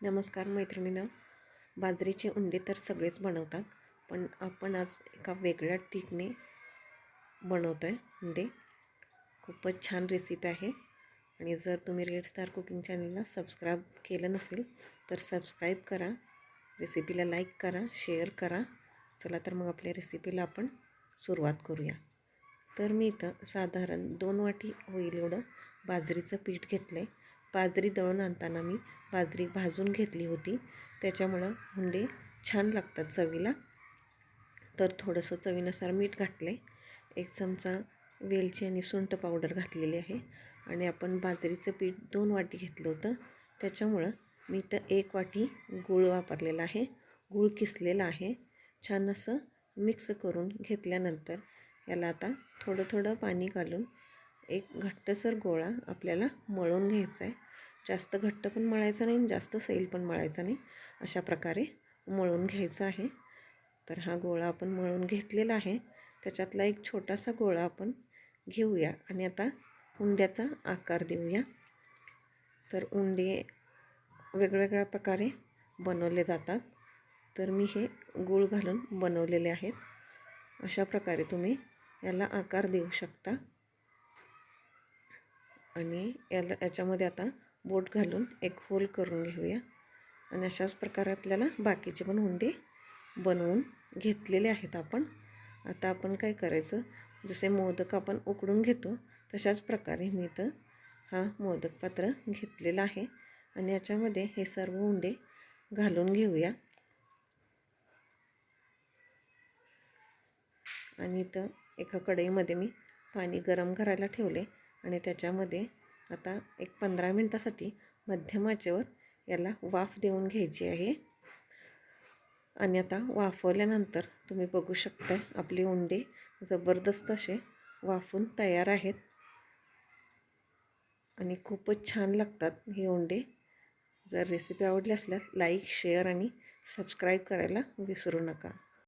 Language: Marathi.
नमस्कार मैत्रिणीनं. बाजरीचे उंडे तर सगळेच बनवतात पण आपण आज एका वेगळ्या टीकने बनवतो आहे उंडे. खूपच छान रेसिपी आहे. आणि जर तुम्ही रेड स्टार कुकिंग चॅनलला सबस्क्राईब केलं नसेल तर सबस्क्राईब करा. रेसिपीला लाईक करा शेअर करा. चला तर मग आपल्या रेसिपीला आपण सुरुवात करूया. तर मी इथं साधारण दोन वाटी होईल एवढं बाजरीचं पीठ घेतलं आहे बाजरी दळून आणताना मी बाजरी भाजून घेतली होती. त्याच्यामुळं हुंडे छान लागतात चवीला. तर थोडंसं चवीनुसार मीठ घातलं आहे एक चमचा वेलची आणि सुंठ पावडर घातलेली आहे. आणि आपण बाजरीचं पीठ दोन वाटी घेतलं होतं. त्याच्यामुळं मी तर एक वाटी गूळ वापरलेला आहे. गूळ किसलेला आहे. छान असं मिक्स करून घेतल्यानंतर याला आता थोडं थोडं पाणी घालून एक घट्टसर गोळा आपल्याला मळून घ्यायचा आहे जास्त घट्ट पण मळायचं नाही आणि जास्त सैल पण मळायचा नाही. अशा प्रकारे मळून घ्यायचा आहे. तर हा गोळा आपण मळून घेतलेला आहे. त्याच्यातला एक छोटासा गोळा आपण घेऊया आणि आता उंड्याचा आकार देऊया. तर उंडे वेगवेगळ्या प्रकारे बनवले जातात. तर मी हे गूळ घालून बनवलेले आहेत. अशा प्रकारे तुम्ही याला आकार देऊ शकता. आणि याला याच्यामध्ये आता बोट घालून एक होल करून घेऊया. आणि अशाच प्रकारे आपल्याला बाकीचे पण हुंडे बनवून घेतलेले आहेत आपण. आता आपण काय करायचं? जसे मोदक आपण उकडून घेतो तशाच प्रकारे मी तर हा मोदक पात्र घेतलेला आहे. आणि याच्यामध्ये हे सर्व हुंडे घालून घेऊया. आणि इथं एका कढईमध्ये मी पाणी गरम करायला ठेवले. आणि त्याच्यामध्ये आता एक पंधरा मिनटासाठी मध्यम आचेवर याला वाफ देऊन घ्यायची आहे. आणि आता वाफवल्यानंतर तुम्ही बघू शकता आपले उंडे जबरदस्त असे वाफून तयार आहेत. आणि खूपच छान लागतात हे उंडे. जर रेसिपी आवडली असल्यास लाईक शेअर आणि सबस्क्राईब करायला विसरू नका.